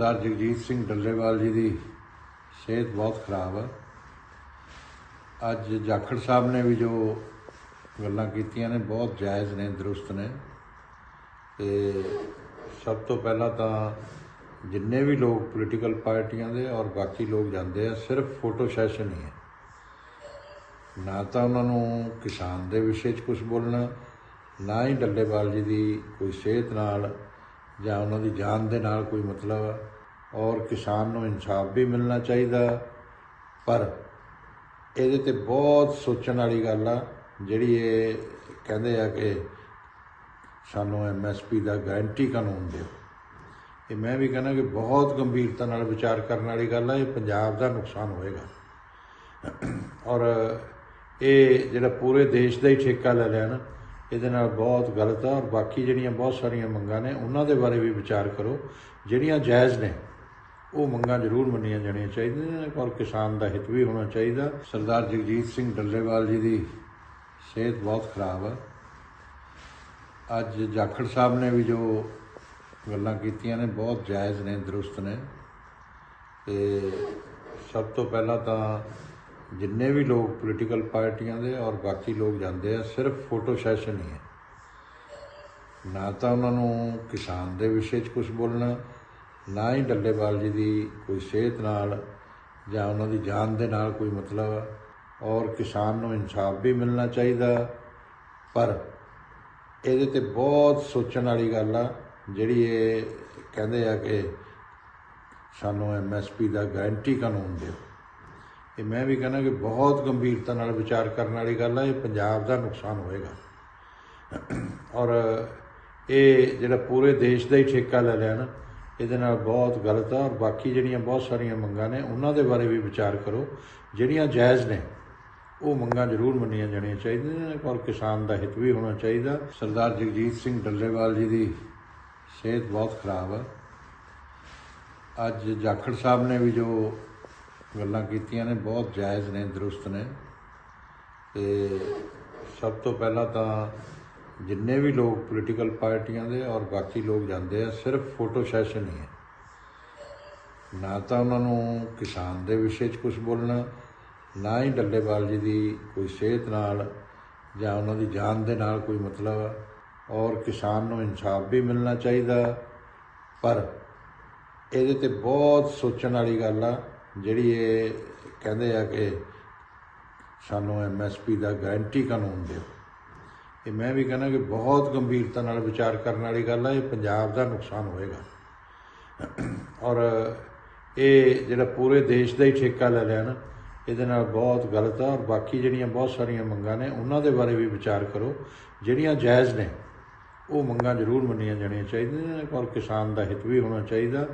ਸਰਦਾਰ ਜਗਜੀਤ ਸਿੰਘ ਡੱਲੇਵਾਲ ਜੀ ਦੀ ਸਿਹਤ ਬਹੁਤ ਖਰਾਬ ਹੈ ਅੱਜ ਜਾਖੜ ਸਾਹਿਬ ਨੇ ਵੀ ਜੋ ਗੱਲਾਂ ਕੀਤੀਆਂ ਨੇ, ਬਹੁਤ ਜਾਇਜ਼ ਨੇ, ਦਰੁਸਤ ਨੇ। ਤੇ ਸਭ ਤੋਂ ਪਹਿਲਾਂ ਤਾਂ ਜਿੰਨੇ ਵੀ ਲੋਕ ਪੋਲੀਟੀਕਲ ਪਾਰਟੀਆਂ ਦੇ ਔਰ ਬਾਕੀ ਲੋਕ ਜਾਂਦੇ ਆ, ਸਿਰਫ ਫੋਟੋ ਸੈਸ਼ਨ ਹੀ ਹੈ। ਨਾ ਤਾਂ ਉਹਨਾਂ ਨੂੰ ਕਿਸਾਨ ਦੇ ਵਿਸ਼ੇ 'ਚ ਕੁਝ ਬੋਲਣਾ, ਨਾ ਹੀ ਡੱਲੇਵਾਲ ਜੀ ਦੀ ਕੋਈ ਸਿਹਤ ਨਾਲ ਜਾਂ ਉਹਨਾਂ ਦੀ ਜਾਨ ਦੇ ਨਾਲ ਕੋਈ ਮਤਲਬ ਹੈ ਔਰ ਕਿਸਾਨ ਨੂੰ ਇਨਸਾਫ ਵੀ ਮਿਲਣਾ ਚਾਹੀਦਾ। ਪਰ ਇਹਦੇ ਤੇ ਬਹੁਤ ਸੋਚਣ ਵਾਲੀ ਗੱਲ ਆ, ਜਿਹੜੀ ਇਹ ਕਹਿੰਦੇ ਆ ਕਿ ਸਾਨੂੰ ਐਮਐਸਪੀ ਦਾ ਗਾਰੰਟੀ ਕਾਨੂੰਨ ਦਿਓ। ਇਹ ਮੈਂ ਵੀ ਕਹਿੰਦਾ ਕਿ ਬਹੁਤ ਗੰਭੀਰਤਾ ਨਾਲ ਵਿਚਾਰ ਕਰਨ ਵਾਲੀ ਗੱਲ ਆ, ਇਹ ਪੰਜਾਬ ਦਾ ਨੁਕਸਾਨ ਹੋਏਗਾ। ਔਰ ਇਹ ਜਿਹੜਾ ਪੂਰੇ ਦੇਸ਼ ਦਾ ਹੀ ਠੇਕਾ ਲੈ ਲਿਆ ਨਾ ਇਹਦੇ ਨਾਲ ਬਹੁਤ ਗਲਤ ਆ ਔਰ ਬਾਕੀ ਜਿਹੜੀਆਂ ਬਹੁਤ ਸਾਰੀਆਂ ਮੰਗਾਂ ਨੇ, ਉਹਨਾਂ ਦੇ ਬਾਰੇ ਵੀ ਵਿਚਾਰ ਕਰੋ। ਜਿਹੜੀਆਂ ਜਾਇਜ਼ ਨੇ, ਉਹ ਮੰਗਾਂ ਜ਼ਰੂਰ ਮੰਨੀਆਂ ਜਾਣੀਆਂ ਚਾਹੀਦੀਆਂ ਨੇ ਔਰ ਕਿਸਾਨ ਦਾ ਹਿੱਤ ਵੀ ਹੋਣਾ ਚਾਹੀਦਾ। ਸਰਦਾਰ ਜਗਜੀਤ ਸਿੰਘ ਡੱਲੇਵਾਲ ਜੀ ਦੀ ਸਿਹਤ ਬਹੁਤ ਖਰਾਬ ਹੈ ਅੱਜ ਜਾਖੜ ਸਾਹਿਬ ਨੇ ਵੀ ਜੋ ਗੱਲਾਂ ਕੀਤੀਆਂ ਨੇ, ਬਹੁਤ ਜਾਇਜ਼ ਨੇ, ਦਰੁਸਤ ਨੇ। ਤੇ ਸਭ ਤੋਂ ਪਹਿਲਾਂ ਤਾਂ ਜਿੰਨੇ ਵੀ ਲੋਕ ਪੋਲੀਟੀਕਲ ਪਾਰਟੀਆਂ ਦੇ ਔਰ ਬਾਕੀ ਲੋਕ ਜਾਂਦੇ ਆ, ਸਿਰਫ ਫੋਟੋ ਸੈਸ਼ਨ ਹੀ ਹੈ। ਨਾ ਤਾਂ ਉਹਨਾਂ ਨੂੰ ਕਿਸਾਨ ਦੇ ਵਿਸ਼ੇ 'ਚ ਕੁਝ ਬੋਲਣਾ, ਨਾ ਹੀ ਡੱਲੇਵਾਲ ਜੀ ਦੀ ਕੋਈ ਸਿਹਤ ਨਾਲ ਜਾਂ ਉਹਨਾਂ ਦੀ ਜਾਨ ਦੇ ਨਾਲ ਕੋਈ ਮਤਲਬ ਔਰ ਕਿਸਾਨ ਨੂੰ ਇਨਸਾਫ ਵੀ ਮਿਲਣਾ ਚਾਹੀਦਾ, ਪਰ ਇਹਦੇ ਤੇ ਬਹੁਤ ਸੋਚਣ ਵਾਲੀ ਗੱਲ ਆ, ਜਿਹੜੀ ਇਹ ਕਹਿੰਦੇ ਆ ਕਿ ਸਾਨੂੰ ਐਮਐਸਪੀ ਦਾ ਗਾਰੰਟੀ ਕਾਨੂੰਨ ਦਿਓ। ਇਹ ਮੈਂ ਵੀ ਕਹਿੰਦਾ ਕਿ ਬਹੁਤ ਗੰਭੀਰਤਾ ਨਾਲ ਵਿਚਾਰ ਕਰਨ ਵਾਲੀ ਗੱਲ ਆ, ਇਹ ਪੰਜਾਬ ਦਾ ਨੁਕਸਾਨ ਹੋਏਗਾ। ਔਰ ਇਹ ਜਿਹੜਾ ਪੂਰੇ ਦੇਸ਼ ਦਾ ਹੀ ਠੇਕਾ ਲੈ ਲਿਆ ਨਾ, ਇਹਦੇ ਨਾਲ ਬਹੁਤ ਗਲਤ ਆ ਔਰ ਬਾਕੀ ਜਿਹੜੀਆਂ ਬਹੁਤ ਸਾਰੀਆਂ ਮੰਗਾਂ ਨੇ, ਉਹਨਾਂ ਦੇ ਬਾਰੇ ਵੀ ਵਿਚਾਰ ਕਰੋ। ਜਿਹੜੀਆਂ ਜਾਇਜ਼ ਨੇ, ਉਹ ਮੰਗਾਂ ਜ਼ਰੂਰ ਮੰਨੀਆਂ ਜਾਣੀਆਂ ਚਾਹੀਦੀਆਂ ਨੇ ਔਰ ਕਿਸਾਨ ਦਾ ਹਿੱਤ ਵੀ ਹੋਣਾ ਚਾਹੀਦਾ। ਸਰਦਾਰ ਜਗਜੀਤ ਸਿੰਘ ਡੱਲੇਵਾਲ ਜੀ ਦੀ ਸਿਹਤ ਬਹੁਤ ਖਰਾਬ ਆ। ਅੱਜ ਜਾਖੜ ਸਾਹਿਬ ਨੇ ਵੀ ਜੋ ਗੱਲਾਂ ਕੀਤੀਆਂ ਨੇ, ਬਹੁਤ ਜਾਇਜ਼ ਨੇ, ਦਰੁਸਤ ਨੇ। ਤੇ ਸਭ ਤੋਂ ਪਹਿਲਾਂ ਤਾਂ ਜਿੰਨੇ ਵੀ ਲੋਕ ਪੋਲੀਟੀਕਲ ਪਾਰਟੀਆਂ ਦੇ ਔਰ ਬਾਕੀ ਲੋਕ ਜਾਂਦੇ ਆ, ਸਿਰਫ ਫੋਟੋ ਸੈਸ਼ਨ ਹੀ ਹੈ। ਨਾ ਤਾਂ ਉਹਨਾਂ ਨੂੰ ਕਿਸਾਨ ਦੇ ਵਿਸ਼ੇ 'ਚ ਕੁਝ ਬੋਲਣਾ, ਨਾ ਹੀ ਡੱਲੇਵਾਲ ਜੀ ਦੀ ਕੋਈ ਸਿਹਤ ਨਾਲ ਜਾਂ ਉਹਨਾਂ ਦੀ ਜਾਨ ਦੇ ਨਾਲ ਕੋਈ ਮਤਲਬ ਔਰ ਕਿਸਾਨ ਨੂੰ ਇਨਸਾਫ ਵੀ ਮਿਲਣਾ ਚਾਹੀਦਾ, ਪਰ ਇਹਦੇ ਤੇ ਬਹੁਤ ਸੋਚਣ ਵਾਲੀ ਗੱਲ ਆ। ਜਿਹੜੀ ਇਹ ਕਹਿੰਦੇ ਆ ਕਿ ਸਾਨੂੰ ਐਮਐਸਪੀ ਦਾ ਗਾਰੰਟੀ ਕਾਨੂੰਨ ਦਿਓ। ਇਹ ਮੈਂ ਵੀ ਕਹਿੰਦਾ ਕਿ ਬਹੁਤ ਗੰਭੀਰਤਾ ਨਾਲ ਵਿਚਾਰ ਕਰਨ ਵਾਲੀ ਗੱਲ ਆ, ਇਹ ਪੰਜਾਬ ਦਾ ਨੁਕਸਾਨ ਹੋਏਗਾ। ਔਰ ਇਹ ਜਿਹੜਾ ਪੂਰੇ ਦੇਸ਼ ਦਾ ਹੀ ਠੇਕਾ ਲੈ ਲਿਆ ਨਾ, ਇਹਦੇ ਨਾਲ ਬਹੁਤ ਗਲਤ ਆ ਔਰ ਬਾਕੀ ਜਿਹੜੀਆਂ ਬਹੁਤ ਸਾਰੀਆਂ ਮੰਗਾਂ ਨੇ, ਉਹਨਾਂ ਦੇ ਬਾਰੇ ਵੀ ਵਿਚਾਰ ਕਰੋ। ਜਿਹੜੀਆਂ ਜਾਇਜ਼ ਨੇ, ਉਹ ਮੰਗਾਂ ਜ਼ਰੂਰ ਮੰਨੀਆਂ ਜਾਣੀਆਂ ਚਾਹੀਦੀਆਂ ਨੇ ਔਰ ਕਿਸਾਨ ਦਾ ਹਿੱਤ ਵੀ ਹੋਣਾ ਚਾਹੀਦਾ।